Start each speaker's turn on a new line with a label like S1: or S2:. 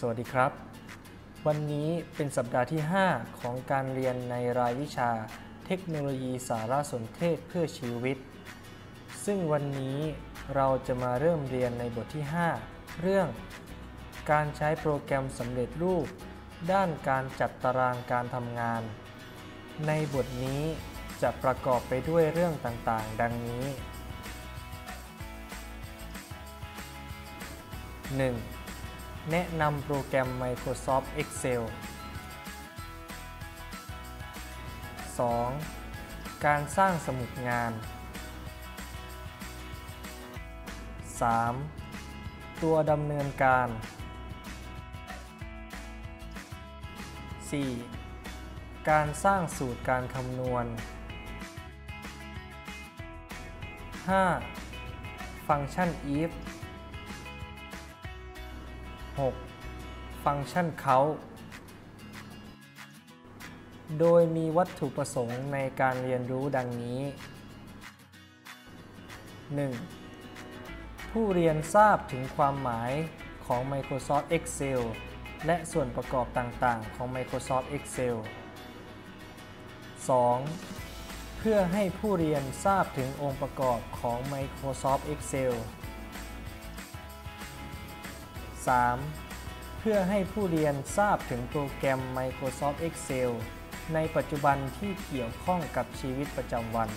S1: สวัสดีครับ วันนี้เป็นสัปดาห์ที่ 5 ของการเรียนในรายวิชา เทคโนโลยีสารสนเทศเพื่อชีวิต ซึ่งวันนี้เราจะมาเริ่มเรียนในบทที่ 5 เรื่อง การใช้โปรแกรมสำเร็จรูป ด้านการจัดตารางการทำงาน ในบทนี้จะประกอบไปด้วยเรื่องต่างๆ ดังนี้ 1. แนะนำโปรแกรม Microsoft Excel 2. การสร้างสมุดงาน 3. ตัวดำเนินการ 4. การสร้างสูตรการคำนวณ 5. ฟังก์ชัน if 6. ฟังก์ชันเขา โดยมีวัตถุประสงค์ในการเรียนรู้ดังนี้ 1. ผู้เรียนทราบถึงความหมายของ Microsoft Excel และส่วนประกอบต่างๆ ของ Microsoft Excel 2. เพื่อให้ผู้เรียนทราบถึงองค์ประกอบของ Microsoft Excel 3. เพื่อให้ผู้เรียนทราบถึงโปรแกรม Microsoft Excel ในปัจจุบันที่เกี่ยวข้องกับชีวิตประจำวัน